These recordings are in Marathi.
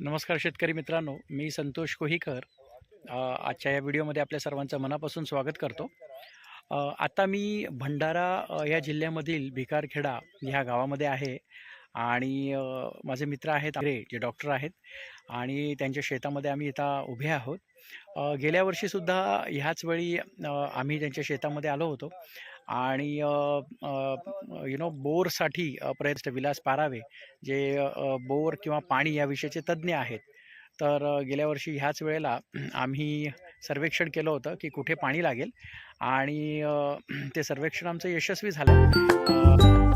नमस्कार शेतकरी मित्रांनो मी संतोष कोहीकर. आजच्या या व्हिडिओमध्ये आपल्या सर्वांचं मनापासून स्वागत करतो. आता मी भंडारा या जिल्ह्यामधील भिकारखेडा ह्या गावामध्ये आहे आणि माझे मित्र आहेत आग्रे जे डॉक्टर आहेत आणि त्यांच्या शेतामध्ये आम्ही इथं उभे आहोत. गेल्या वर्षीसुद्धा ह्याच वेळी आम्ही त्यांच्या शेतामध्ये आलो होतो. आणि यु नो बोरसाठी प्रयत्न विलास पारावे जे बोर किंवा पाणी या विषयाचे तज्ज्ञ आहेत. तर गेल्या वर्षी ह्याच वेळेला आम्ही सर्वेक्षण केलं होतं की कुठे पाणी लागेल आणि ते सर्वेक्षण आमचं यशस्वी झालं.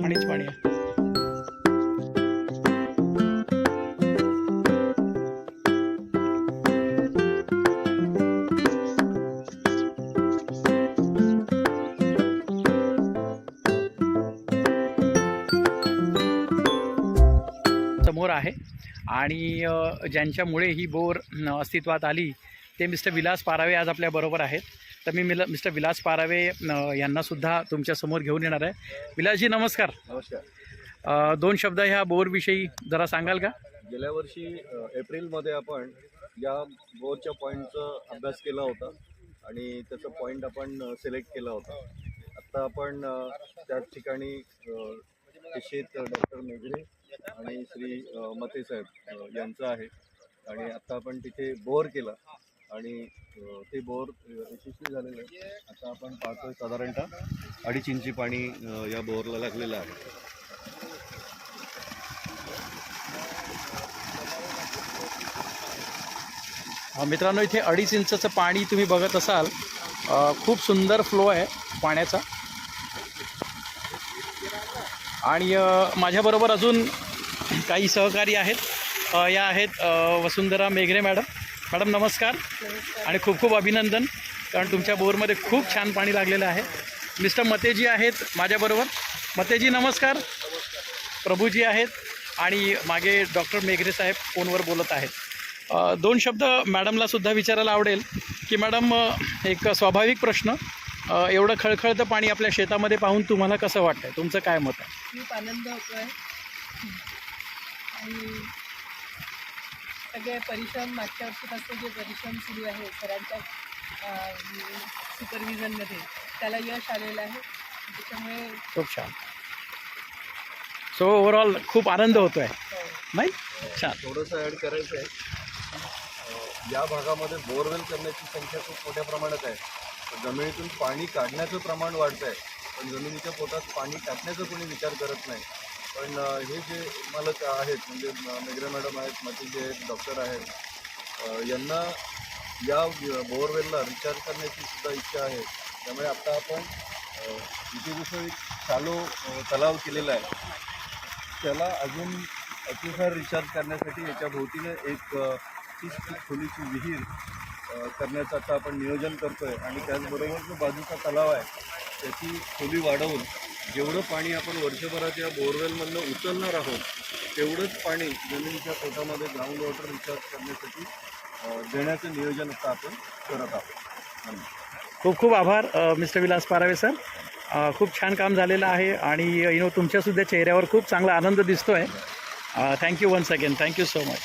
पाणीच पाणी. आहे समोर आहे. आणि ज्यांच्यामुळे ही बोर अस्तित्वात आली ते मिस्टर विलास पारावे आज आपल्याबरोबर आहेत. तर मी मिल मिस्टर विलास पारावे यांनासुद्धा तुमच्यासमोर घेऊन येणार आहे. विलासजी नमस्कार. नमस्कार. दोन शब्द ह्या बोरविषयी जरा सांगाल का? गेल्या वर्षी एप्रिलमध्ये आपण या बोरच्या पॉईंटचा अभ्यास केला होता आणि त्याचा पॉईंट आपण सिलेक्ट केला होता. आत्ता आपण अ, त्या ठिकाणी शेत डॉक्टर मेघरे आणि श्री मते साहेब यांचं आहे. आणि आत्ता आपण तिथे बोर केला. आणि ते बोर यशस्वी झालेलं आहे. आता आपण पाहतोय साधारणतः अडीच इंची पाणी या बोरला लागलेलं आहे. मित्रांनो इथे अडीच इंचचं पाणी तुम्ही बघत असाल. खूप सुंदर फ्लो आहे पाण्याचा. आणि माझ्याबरोबर अजून काही सहकारी आहेत. या आहेत वसुंधरा मेघरे मॅडम. मॅडम नमस्कार आणि खूप खूप अभिनंदन कारण तुमच्या बोरमध्ये खूप छान पाणी लागलेलं आहे. मिस्टर मतेजी आहेत माझ्याबरोबर. मतेजी नमस्कार. प्रभूजी आहेत आणि मागे डॉक्टर मेघरे साहेब फोनवर बोलत आहेत. दोन शब्द मॅडमला सुद्धा विचारायला आवडेल की मॅडम एक स्वाभाविक प्रश्न. एवढं खळखळतं पाणी आपल्या शेतामध्ये पाहून तुम्हाला कसं वाटतंय? तुमचं काय मत आहे? खूप आनंद होतो आहे सगळे परिश्रम मागच्या वर्षीपासून जे परिश्रम सुरू आहे सरांच्या सुपरविजनमध्ये त्याला यश आलेलं आहे. त्याच्यामुळे खूप छान. सो ओव्हरऑल खूप आनंद होतो आहे हो, नाही? छान. थोडंसं ॲड करायचं आहे या भागामध्ये बोरवेल करण्याची संख्या खूप मोठ्या प्रमाणात आहे. तर जमिनीतून पाणी काढण्याचं प्रमाण वाढतं आहे पण जमिनीच्या पोटात पाणी टाकण्याचा कोणी विचार करत नाही. पण हे जे मालक आहेत म्हणजे मेघरे मॅडम आहेत माझे जे आहेत डॉक्टर आहेत यांना या बोअरवेलला रिचार्ज करण्याची सुद्धा इच्छा आहे. त्यामुळे आता आपण अं, इथे जसं एक चालू तलाव केलेला आहे त्याला अजून अतिसार रिचार्ज करण्यासाठी याच्या भोवतीने एक तीस फूट खोलीची विहीर करण्याचं आता आपण नियोजन करतो आहे आणि त्याचबरोबर जो बाजूचा तलाव आहे त्याची खोली वाढवून जेवढं पाणी आपण वर्षभराच्या बोरवेलमधनं उचलणार आहोत तेवढंच पाणी जमिनीच्या पोटामध्ये ग्राउंड वॉटर रिचार्ज करण्यासाठी देण्याचं नियोजन आता आपण करत आहोत. खूप खूप आभार मिस्टर विलास पारावे सर. खूप छान काम झालेलं आहे आणि यु नो तुमच्यासुद्धा चेहऱ्यावर खूप चांगला आनंद दिसतो आहे thank you once again thank you so much